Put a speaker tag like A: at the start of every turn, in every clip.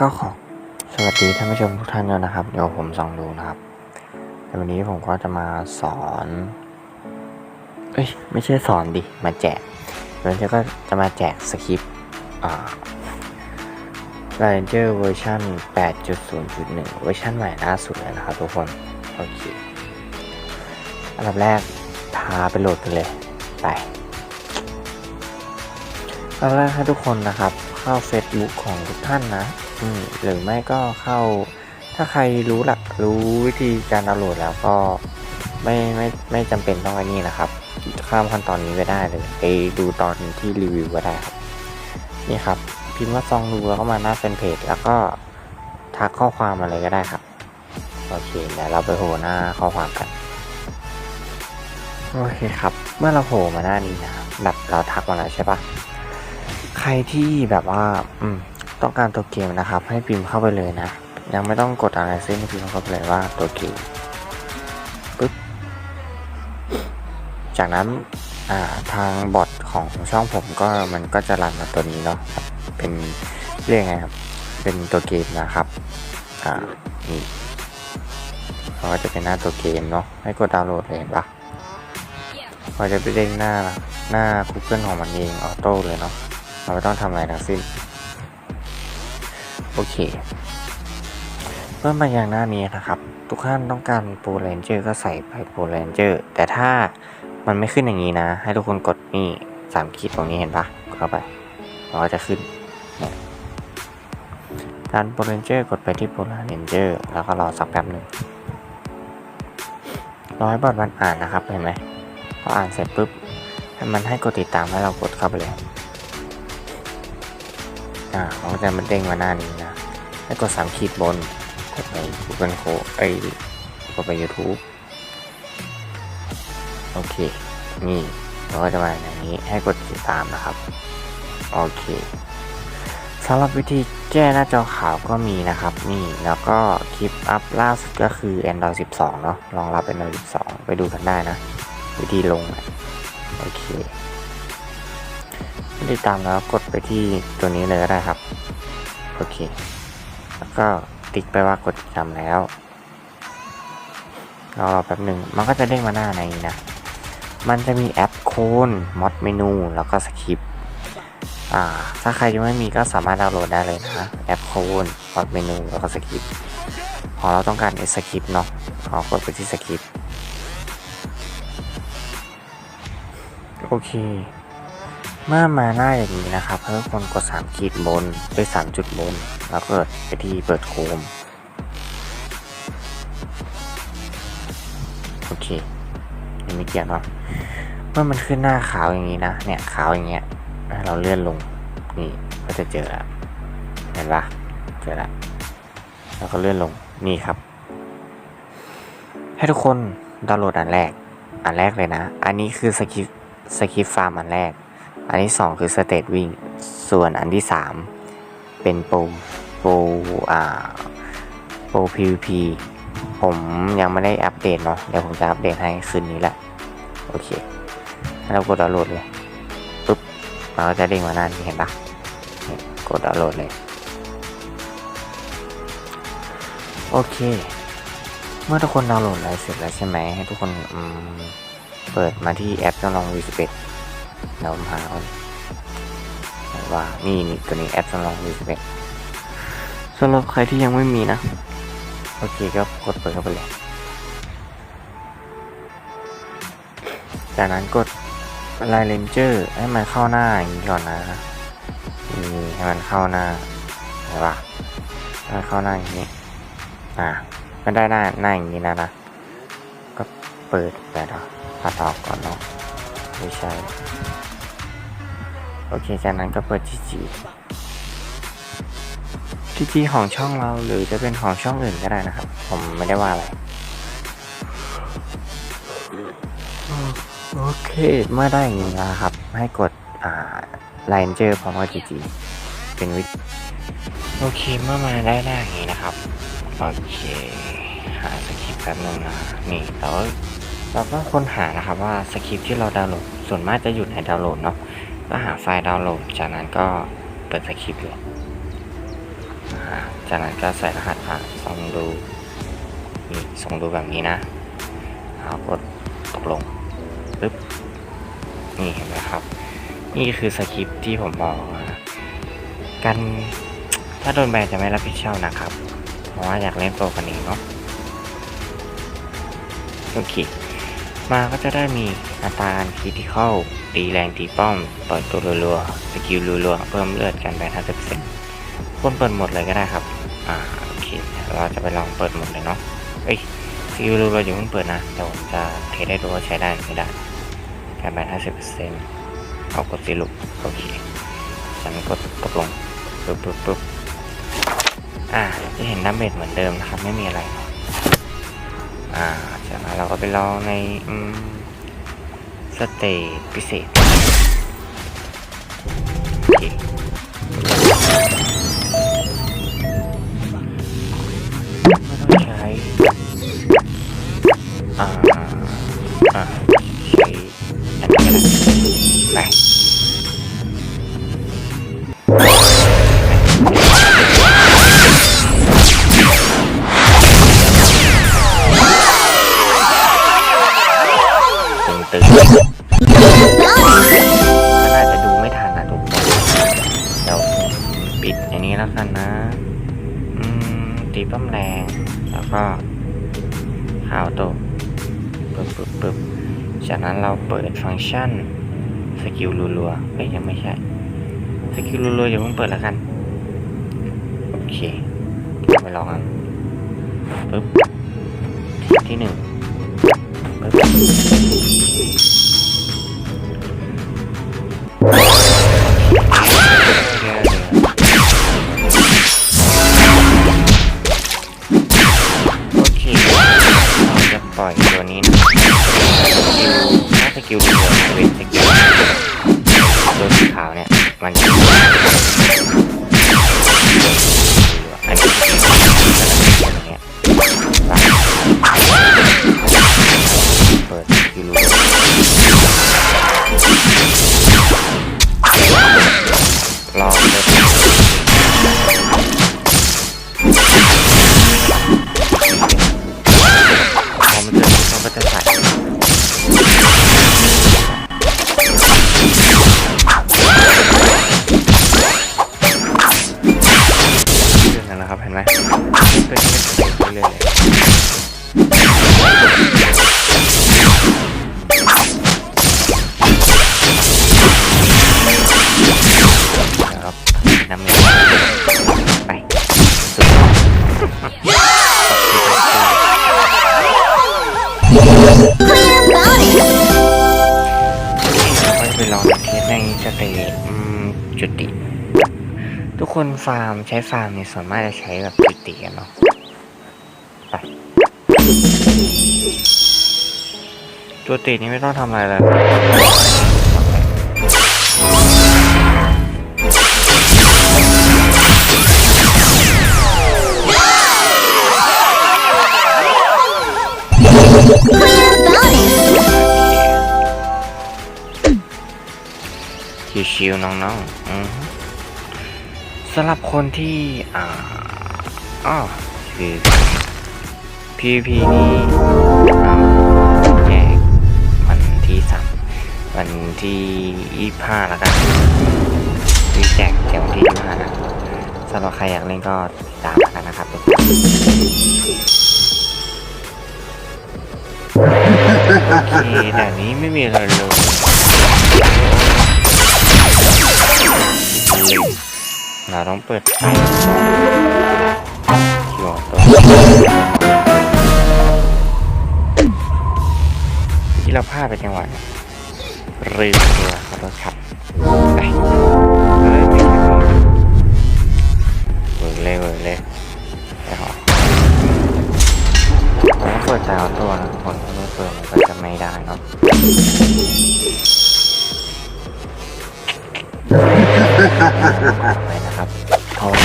A: ก็ขอสวัสดีท่านผู้ชมทุกท่านด้วยนะครับ เดี๋ยวผมส่องดูนะครับวันนี้ผมก็จะมาสอนเอ้ยไม่ใช่สอนดิมาแจกเดี๋ยวจะก็จะมาแจกสคริปต์อ่า Ranger เวอร์ชัน8.0.1 เวอร์ชันใหม่ล่าสุดเลยนะครับทุกคนโอเคอันดับแรกพาไปโหลดกันเลยไปอันดับแรกให้ทุกคนนะครับ เข้า Facebook ของทุกท่านนะอืหรือไม่ก็เข้า ถ้าใครรู้หลักรู้วิธีการดาวน์โหลดแล้วก็ไม่ไม่ไม่จำเป็นต้องไอ้นี่นะครับ ข้ามขั้นตอนนี้ไปได้เลยไปดูตอนที่รีวิวก็ได้ครับ นี่ครับ พิมพ์ว่าซองดูแล้วก็มาหน้าแฟนเพจแล้วก็ทักข้อความอะไรก็ได้ครับโอเคเดี๋ยวเราไปโผล่หน้าข้อความกันโอเคครับ เมื่อเราโผล่มาหน้านี้นะแบบเราทักมาแล้วใช่ปะ รที่แบบว่าอืมต้องการตัวเกมนะครับ ให้พิมพ์เข้าไปเลยนะ ยังไม่ต้องกดอะไรซึ่งให้พิมพ์เข้าไปเลยว่าตัวเกมปึ๊บจากนั้นอ่าทางบอทของช่องผมก็มันก็จะรันมาตัวนี้เนาะครับเป็นเรียกไงครับเป็นตัวเกมนะครับอ่านี่เขาก็จะเป็นหน้าตัวเกมเนาะให้กดดาวน์โหลดเลยเห็นปะพอจะไปเด้งหน้าหน้า Google ของมันเองออโต้เลยเนาะ เราไม่ต้องทำอะไรทั้งสิ้น โอเคเพื่อมาอย่างหน้านี้นะครับ ทุกท่านต้องการโปรแรนเจอร์ก็ใส่ไปโปรแรนเจอร์แต่ถ้ามันไม่ขึ้นอย่างนี้นะ ให้ทุกคนกดนี่สามขีดตรงนี้เห็นปะกดเข้าไปเราก็จะขึ้นการโปรแรนเจอร์กดไปที่โปรแรนเจอร์แล้วก็รอสักแป๊บหนึ่งรอให้บอทมันอ่านนะครับเห็นไหมพออ่านเสร็จปุ๊บให้มันให้กดติดตามให้เรากดเข้าไปเลย อ่าขาก็จะมันเด้งมาหน้านี้นะให้กดสามขีดบนกดไป Google Chrome ไอ้ยกดไป YouTube โอเค นี่เราก็จะมาอย่างนี้ให้กดติดตามนะครับ โอเคสำหรับวิธีแก้หน้าจอขาวก็มีนะครับ นี่แล้วก็คลิปอัพล่าสุดก็คือ Android 12 เนาะรองรับ Android 12 ไปดูกันได้นะ วิธีลงโอเค ติดตามแล้วกดไปที่ตัวนี้เลยก็ได้ครับ โอเค แล้วก็ติ๊กไปว่ากดติดตามแล้วรอรอแป๊บหนึ่งมันก็จะเด้งมาหน้าในนี้นะ มันจะมีแอปโคนมอดเมนู แล้วก็สคริปต์อ่า ถ้าใครยังไม่มีก็สามารถดาวน์โหลดได้เลยนะ แอปโคนมอดเมนู แล้วก็สคริปต์พอเราต้องการสคริปต์เนาะเรากดไปที่สคริปต์โอเค เมื่อมาหน้าอย่างนี้นะครับให้ทุกคนกด 3 ขีดบนไป3จุดบน แล้วก็ไปที่เปิดโคม โอเคยังไม่เกี่ยวเนาะเมื่อมันขึ้นหน้าขาวอย่างนี้นะ เนี่ยขาวอย่างเงี้ยเราเลื่อนลงนี่ก็จะเจอแล้วเห็นปะเจอแล้วแล้วก็เลื่อนลงนี่ครับ ให้ทุกคนดาวน์โหลดอันแรก อันแรกเลยนะ อันนี้คือสกิปสกิปฟาร์มอันแรก อันที่สองคือสเตตวิ่งส่วนอันที่สามเป็นโปรโปรอ่าโปร PVP ผมยังไม่ได้อัปเดตเนาะเดี๋ยวผมจะอัปเดตให้คืนนี้แหละ โอเคให้เรากดดาวน์โหลดเลยปุ๊บเราก็จะเด้งมาหน้านี้เห็นปะกดดาวน์โหลดเลย โอเค เมื่อทุกคนดาวน์โหลดอะไรเสร็จแล้วใช่ไหมให้ทุกคนเปิดมาที่แอปจำลองวีสิบเปด เดี๋ยวผมหาก่อนว่านี่นี่ตัวนี้แอปจำลองวีสเปดสำหรับใครที่ยังไม่มีนะ โอเคก็กดเปิดเข้าไปเลย จากนั้นกดไลน์เลนเจอร์ให้มันเข้าหน้าอย่างนี้ก่อนนะนี่ให้มันเข้าหน้าเห็นปะให้มันเข้าหน้าอย่างนี้ อ่าไม่ได้หน้าหน้าอย่างนี้นะนะก็เปิดแต่เดี๋ยวพัดออกก่อนเนาะ ไม่ใช่ โอเค จากนั้นก็เปิดจีจีจีจีของช่องเราหรือจะเป็นของช่องอื่นก็ได้นะครับ ผมไม่ได้ว่าอะไร โอเค เมื่อได้อย่างนี้แล้วครับ ให้กดอ่าไลน์เจอพร้อมกับจีจีเป็นวิธีโอเค เมื่อมาได้หน้าอย่างนี้นะครับ โอเค หาสคริปต์แป๊บนึงนะ นี่เรา เราก็ค้นหานะครับว่าสคริปต์ที่เราดาวน์โหลดส่วนมากจะอยู่ในดาวน์โหลดเนาะก็หาไฟล์ดาวน์โหลด จากนั้นก็เปิดสคริปต์เลยจากนั้นก็ใส่รหัสผ่านส่งดูมีส่งดูแบบนี้นะเอากดตกลงปึ๊บนี่เห็นไหมครับ นี่คือสคริปต์ที่ผมบอกการถ้าโดนแบนจะไม่รับผิดชอบนะครับ เพราะว่าอยากเล่นโปรกันเองเนาะโอเค มาก็จะได้มีอัตราการคิทิเข้าตีแรงตีป้อมเปิดตัวรัวๆสกิลรัวๆเพิ่มเลือดกันไป50%ควรเปิดหมดเลยก็ได้ครับ อ่าโอเคเราจะไปลองเปิดหมดเลยเนาะเอ้ยสกิลรัวๆอย่เพิ่งเปิดนะเดี๋ยวผมจะเทได้ดูว่าใช้ได้หรือไม่ได้กันไป50%เอากดสิลุกโอเคฉันกดตกลงปึ๊บปึ๊บปึ๊บอ่าจะเห็นดาเมจเหมือนเดิมนะครับไม่มีอะไรเนาะอ่า เราก็ไปลองในสเตจพิเศษ งชันสกิลรัวๆเอ้ยยังไม่ใช่สกิลรัวๆอย่าเพิ่งเปิดแล้วกัน โอเคไปลองกันปึ๊บที่หนึ่งปึ๊บ คนฟาร์มใช้ฟาร์มเนี่ยส่วนมากจะใช้แบบจุติกันเนาะไปจุตินี่ไม่ต้องทำอะไรเลยชิวๆน้องๆอือ สำหรับคนที่อ่าอ้อคือ PVP นี้อ่แจกวันที่สามวันที่ยี่ห้าแล้วกันวีแจกแจกวันที่ยี่ห้านะสำหรับใครอยากเล่นก็ติดตามกันนะครับทุกคนโอเคแต่นี้ไม่มีอะไรเลย เราต้องเปิดไฟคิวตัวที่เราพลาดไปจังหวะเนี่ยลืมตัวขอโทษครับไปเฮ้ยไม่ใช่ผมเวิร์เลยเวิร์เลยไปหอต้องเปิดแต่เอาตัวนะทุกคนถ้าไม่เปิดมันก็จะไม่ได้เนาะ ไปนะครับเพราะว่า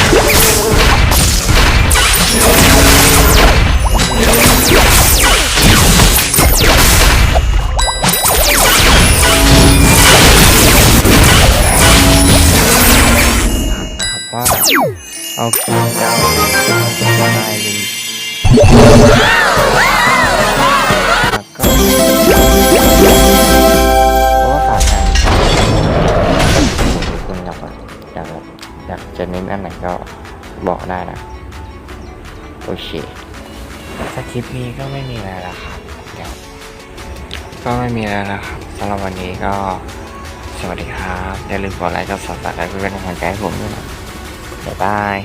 A: นะครับว่าเราเอาจะเอาได้ลิงแบอกได้นะโอเคสคริปต์นี้ก็ไม่มีอะไรแล้วครับเดี๋ยวก็ไม่มีอะไรแล้วครับสำหรับวันนี้ก็สวัสดีครับ อย่าลืมกดไลค์กดซับสไครป์เพื่อเป็นกำลังใจให้ผมด้วยนะบ๊ายบาย